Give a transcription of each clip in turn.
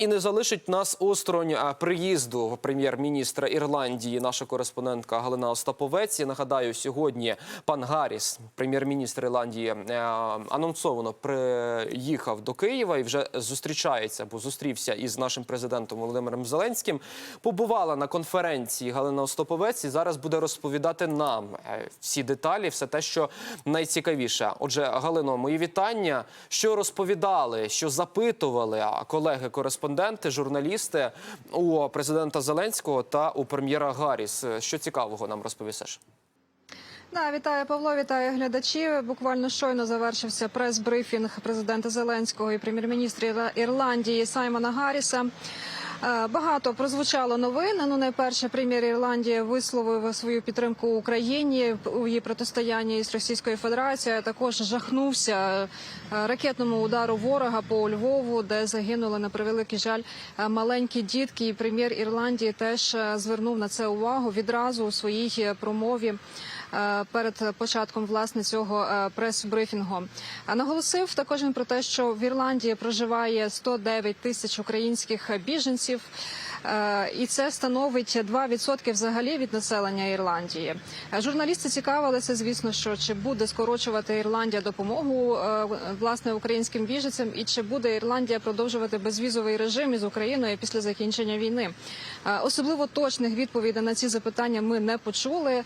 і не залишить нас осторонь приїзду прем'єр-міністра Ірландії, наша кореспондентка Галина Остаповець. Я нагадаю, сьогодні пан Гарріс, прем'єр-міністр Ірландії, е, анонсовано приїхав до Києва і вже зустрічається, бо зустрівся із нашим президентом Володимиром Зеленським. Побувала на конференції Галина Остаповець і зараз буде розповідати нам е, всі деталі, все те, що найцікавіше. Отже, Галино, мої вітання. Що розповідали, що запитували колеги а, колеги-кореспонденти, журналісти у президента Зеленського та у прем'єра Гарріс? Що цікавого нам розповісеш? Да, вітаю Павло, вітаю глядачів. Буквально щойно завершився прес-брифінг президента Зеленського і прем'єр-міністра Ірландії Саймона Гарріса. Е, Багато прозвучало новин. Ну, найперше, прем'єр Ірландії висловив свою підтримку Україні у її протистоянні з Російською Федерацією. Також жахнувся е, ракетному удару ворога по Львову, де загинули на превеликий жаль е, маленькі дітки. І прем'єр Ірландії теж звернув на це увагу відразу у своїй промові перед початком власне цього е, прес-брифінгу. Наголосив також він про те, що в Ірландії проживає 109 тисяч українських біженців. Е, І це становить 2% взагалі від населення Ірландії. Журналісти цікавилися, звісно, що чи буде скорочувати Ірландія допомогу е, власне українським біженцям, і чи буде Ірландія продовжувати безвізовий режим із Україною після закінчення війни. Е, Особливо точних відповідей на ці запитання ми не почули.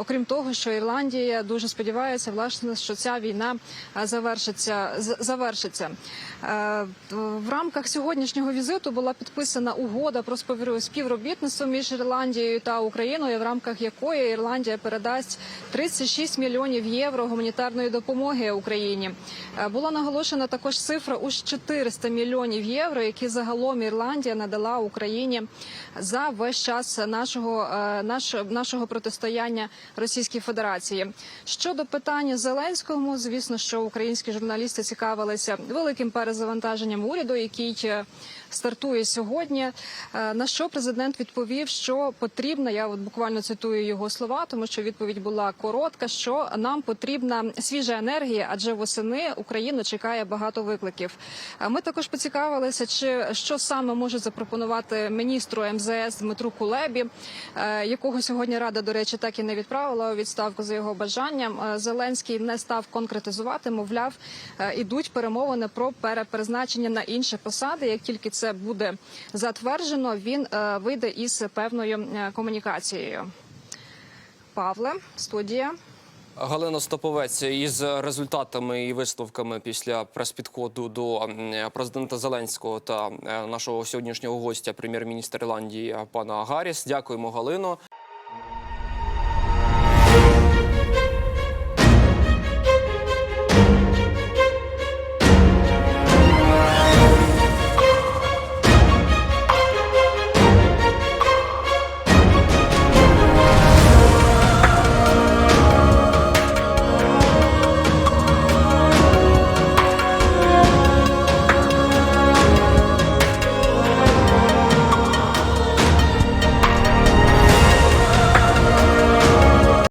Окрім того, що Ірландія дуже сподівається, власне, що ця війна завершиться. завершиться. В рамках сьогоднішнього візиту була підписана угода про співро- співробітництво між Ірландією та Україною, в рамках якої Ірландія передасть 36 мільйонів євро гуманітарної допомоги Україні. Е, Була наголошена також цифра у 400 мільйонів євро, які загалом Ірландія надала Україні за весь час нашого, е, нашого протистояння Російській Федерації. Щодо питання Зеленському, звісно, що українські журналісти цікавилися великим перезавантаженням уряду, який е, стартує сьогодні. Е, На що президент відповів, що потрібно. Я от буквально цитую його слова, тому що відповідь була коротка. Що нам потрібна свіжа енергія, адже восени Україну чекає багато викликів. Е, Ми також поцікавилися, чи що саме може запропонувати міністру МЗС Дмитру Кулебі, е, якого сьогодні рада, до речі, так і не відправила у відставку за його бажанням. Зеленський не став конкретизувати. Мовляв, ідуть перемовини про перепризначення на інші посади. Як тільки це буде затверджено, він е, вийде із певною е, комунікацією. Павле, студія. Галина Стоповець із результатами і висновками після прес-підходу до президента Зеленського та е, нашого сьогоднішнього гостя, прем'єр-міністр Ірландії пана Гарріс. Дякуємо, Галино.